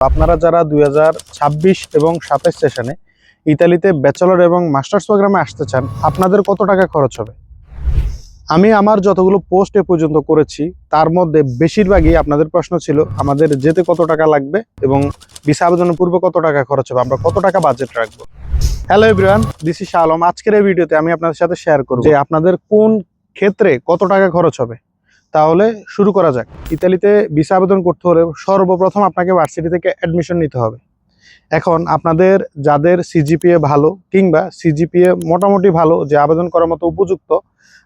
আপনারা যারা দুই হাজার ছাব্বিশ এবং সাতাশ সেশনে ইতালিতে ব্যাচেলর এবং মাস্টার্স প্রোগ্রামে আসতে চান, আপনাদের কত টাকা খরচ হবে? আমি আমার যতগুলো পোস্ট এ পর্যন্ত করেছি, তার মধ্যে বেশিরভাগই আপনাদের প্রশ্ন ছিল, আমাদের যেতে কত টাকা লাগবে এবং ভিসা আবেদনের পূর্বে কত টাকা খরচ হবে, আমরা কত টাকা বাজেট রাখব? Hello everyone this is Alam আজকের এই ভিডিওতে আমি আপনাদের সাথে শেয়ার করব যে আপনাদের কোন ক্ষেত্রে কত টাকা খরচ হবে। তাহলে শুরু করা যাক। ইতালিতে ভিসা আবেদন করতে হলে সর্বপ্রথম আপনাকে ভার্সিটি থেকে অ্যাডমিশন নিতে হবে। এখন আপনাদের যাদের সিজিপিএ ভালো কিংবা সিজিপিএ মোটামুটি ভালো যে আবেদন করার মতো উপযুক্ত,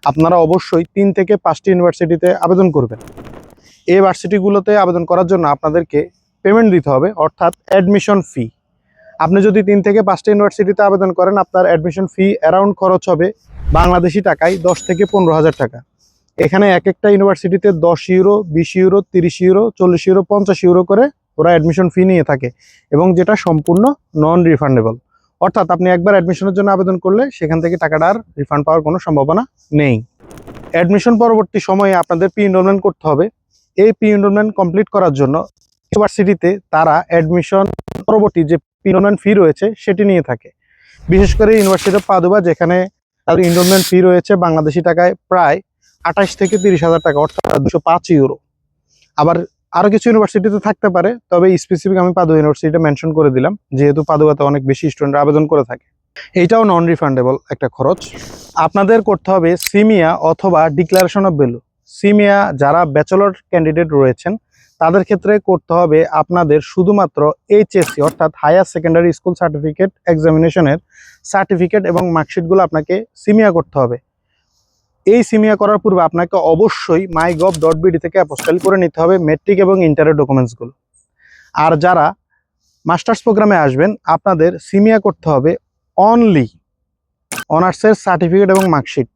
আপনারা অবশ্যই তিন থেকে পাঁচটি ইউনিভার্সিটিতে আবেদন করবেন। এই ভার্সিটিগুলোতে আবেদন করার জন্য আপনাদেরকে পেমেন্ট দিতে হবে, অর্থাৎ অ্যাডমিশন ফি আপনি যদি তিন থেকে পাঁচটি ইউনিভার্সিটিতে আবেদন করেন, আপনার অ্যাডমিশন ফি অ্যারাউন্ড খরচ হবে বাংলাদেশি টাকায় দশ থেকে পনেরো হাজার টাকা। এখানে এক একটা ইউনিভার্সিটিতে দশ ইউরো, বিশ ইউরো, তিরিশ ইউরো, চল্লিশ ইউরো, পঞ্চাশ ইউরো করে ওরা অ্যাডমিশন ফি নিয়ে থাকে এবং যেটা সম্পূর্ণ নন রিফান্ডেবল অর্থাৎ আপনি একবার অ্যাডমিশনের জন্য আবেদন করলে সেখান থেকে টাকাটা আর রিফান্ড পাওয়ার কোনো সম্ভাবনা নেই। অ্যাডমিশন পরবর্তী সময়ে আপনাদের পি এনরোলমেন্ট করতে হবে। এই পি এনরোলমেন্ট কমপ্লিট করার জন্য ইউনিভার্সিটিতে তারা অ্যাডমিশন পরবর্তী যে পি এনরোলমেন্ট ফি রয়েছে সেটি নিয়ে থাকে। বিশেষ করে ইউনিভার্সিটি অফ পাদুবা যেখানে তার এনরোলমেন্ট ফি রয়েছে বাংলাদেশি টাকায় প্রায় আঠাশ থেকে তিরিশ হাজার টাকা, অর্থাৎ দুশো পাঁচ ইউরো আবার আরও কিছু ইউনিভার্সিটিতে থাকতে পারে, তবে স্পেসিফিক আমি পাদু ইউনিভার্সিটিটা মেনশন করে দিলাম, যেহেতু পাদুয়াতে অনেক বেশি স্টুডেন্ট আবেদন করে থাকে। এইটাও নন রিফান্ডেবল একটা খরচ। আপনাদের করতে হবে সিমিয়া অথবা ডিক্লারেশন অফ ভ্যালু সিমিয়া যারা ব্যাচেলর ক্যান্ডিডেট রয়েছেন, তাদের ক্ষেত্রে করতে হবে আপনাদের শুধুমাত্র এইচএসসি অর্থাৎ হায়ার সেকেন্ডারি স্কুল সার্টিফিকেট এক্সামিনেশনের সার্টিফিকেট এবং মার্কশিটগুলো আপনাকে সিমিয়া করতে হবে। এই সিমিয়া করার পূর্বে আপনাকে অবশ্যই মাই গভ ডট বিডি থেকে অ্যাপোস্টাইল করে নিতে হবে মেট্রিক এবং ইন্টারের ডকুমেন্টসগুলো আর যারা মাস্টার্স প্রোগ্রামে আসবেন, আপনাদের সিমিয়া করতে হবে অনলি অনার্সের সার্টিফিকেট এবং মার্কশিট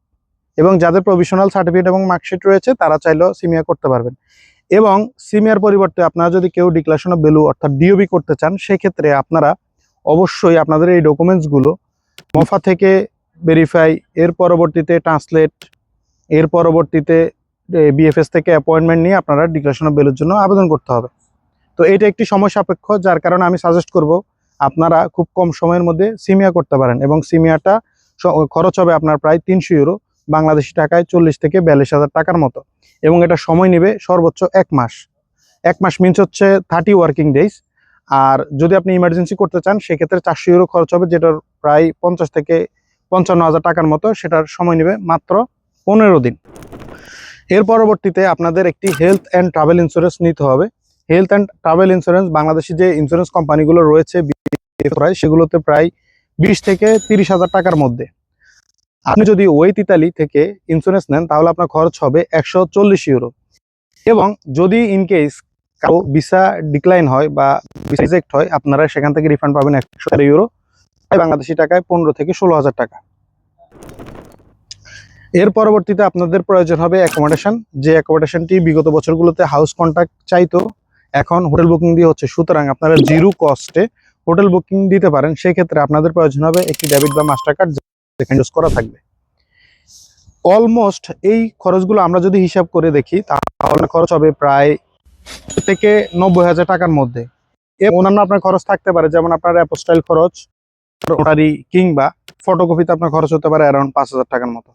এবং যাদের প্রভিশনাল সার্টিফিকেট এবং মার্কশিট রয়েছে, তারা চাইলেও সিমিয়া করতে পারবেন। এবং সিমিয়ার পরিবর্তে আপনারা যদি কেউ ডিক্লারেশন অফ ভ্যালু অর্থাৎ ডিওবি করতে চান, সেক্ষেত্রে আপনারা অবশ্যই আপনাদের এই ডকুমেন্টসগুলো মফা থেকে ভেরিফাই এর পরবর্তীতে ট্রান্সলেট এর পরবর্তীতে বিএফএস থেকে অ্যাপয়েন্টমেন্ট নিয়ে আপনারা ডিক্লারেশন অফ ভ্যালুর জন্য আবেদন করতে হবে। তো এটা একটি সময় সাপেক্ষ, যার কারণে আমি সাজেস্ট করব আপনারা খুব কম সময়ের মধ্যে সিমিয়া করতে পারেন এবং সিমিয়াটা খরচ হবে আপনার প্রায় তিনশো ইউরো, বাংলাদেশি টাকায় চল্লিশ থেকে বিয়াল্লিশ হাজার টাকার মতো এবং এটা সময় নেবে সর্বোচ্চ এক মাস। এক মাস মিনস হচ্ছে থার্টি ওয়ার্কিং ডেজ আর যদি আপনি ইমার্জেন্সি করতে চান, সেক্ষেত্রে চারশো ইউরো খরচ হবে, যেটার প্রায় পঞ্চাশ থেকে পঞ্চান্ন হাজার টাকার মতো, সেটার সময় নেবে মাত্র পনেরো দিন। এর পরবর্তীতে আপনাদের একটি হেলথ অ্যান্ড ট্রাভেল ইন্স্যুরেন্স নিতে হবে। Health and travel insurance Bangladeshi যে ইন্স্যুরেন্স কোম্পানিগুলো রয়েছে প্রায়, সেগুলোতে প্রায় বিশ থেকে তিরিশ হাজার টাকার মধ্যে। আপনি যদি ওয়েট ইতালি থেকে ইন্স্যুরেন্স নেন, তাহলে আপনার খরচ হবে একশো চল্লিশ ইউরো এবং যদি ইন কেস কারও ভিসা ডিক্লাইন হয় বা রিজেক্ট হয়, আপনারা সেখান থেকে রিফান্ড পাবেন একশো ইউরো বাংলাদেশি টাকায় পনেরো থেকে ষোলো হাজার টাকা। এর পরবর্তীতে আপনাদের প্রয়োজন হবে অ্যাকোমোডেশন যে অ্যাকোমোডেশনটি বিগত বছরগুলোতে হাউস কন্ট্যাক্ট চাইতো, এখন হোটেল বুকিং দিয়ে হচ্ছে। সুতরাং আপনারা জিরো কস্টে হোটেল বুকিং দিতে পারেন, সেক্ষেত্রে আপনাদের প্রয়োজন হবে একটি ডেবিট বা মাস্টার কার্ড যেখানে ইউজ করা থাকবে। অলমোস্ট এই খরচগুলো আমরা যদি হিসাব করে দেখি, তাহলে খরচ হবে প্রায় থেকে নব্বই হাজার টাকার মধ্যে। এবং অন্যান্য আপনার খরচ থাকতে পারে, যেমন আপনার অ্যাপোস্টাইল খরচ নোটারি কিংবা ফটোকপিতে আপনার খরচ হতে পারে অ্যারাউন্ড পাঁচ হাজার টাকার মতো।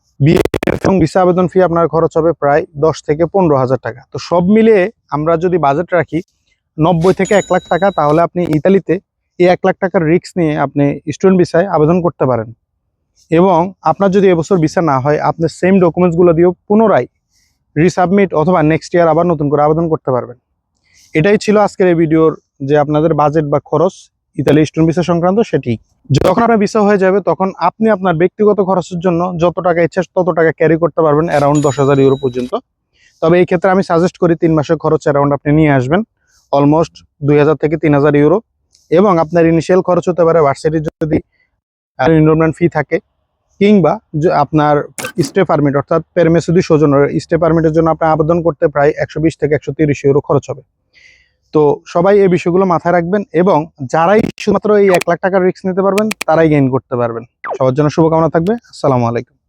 এবং ভিসা আবেদন ফি আপনার খরচ হবে প্রায় দশ থেকে পনেরো হাজার টাকা। তো সব মিলিয়ে আমরা যদি বাজেট রাখি নব্বই থেকে এক লাখ টাকা, তাহলে আপনি ইতালিতে এই এক লাখ টাকার রিস্ক নিয়ে আপনি স্টুডেন্ট ভিসায় আবেদন করতে পারেন। এবং আপনার যদি এবছর ভিসা না হয়, আপনি সেম ডকুমেন্টসগুলো দিয়েও পুনরায় রিসাবমিট অথবা নেক্সট ইয়ার আবার নতুন করে আবেদন করতে পারবেন। এটাই ছিল আজকের এই ভিডিওর যে আপনাদের বাজেট বা খরচ। ইতালি স্টুডেন্ট ভিসা সংক্রান্ত সেটি। যখন আপনার ভিসা হয়ে যাবে, তখন আপনি আপনার ব্যক্তিগত খরচের জন্য যত টাকা ইচ্ছা তত টাকা ক্যারি করতে পারবেন অ্যারাউন্ড দশ হাজার ইউরো পর্যন্ত। তবে এই ক্ষেত্রে আমি সাজেস্ট করি, তিন মাসের খরচ অ্যারাউন্ড আপনি নিয়ে আসবেন। অলমোস্ট দুই হাজার থেকে তিন হাজার ইউরো এবং আপনার ইনিশিয়াল খরচ হতে পারে ভার্সিটির যদি এনরোলমেন্ট ফি থাকে, কিংবা আপনার স্টে পারমিট অর্থাৎ পেরমেসুদি সৌজন্যের স্টে পারমিটের জন্য আপনি আবেদন করতে প্রায় একশো বিশ থেকে একশো ইউরো খরচ হবে। তো সবাই এই বিষয়গুলো মাথায় রাখবেন এবং যারাই শুধুমাত্র এই এক লাখ টাকার রিস্ক নিতে পারবেন, তারাই গেইন করতে পারবেন। সবার জন্য শুভকামনা থাকবে। আসসালামু আলাইকুম।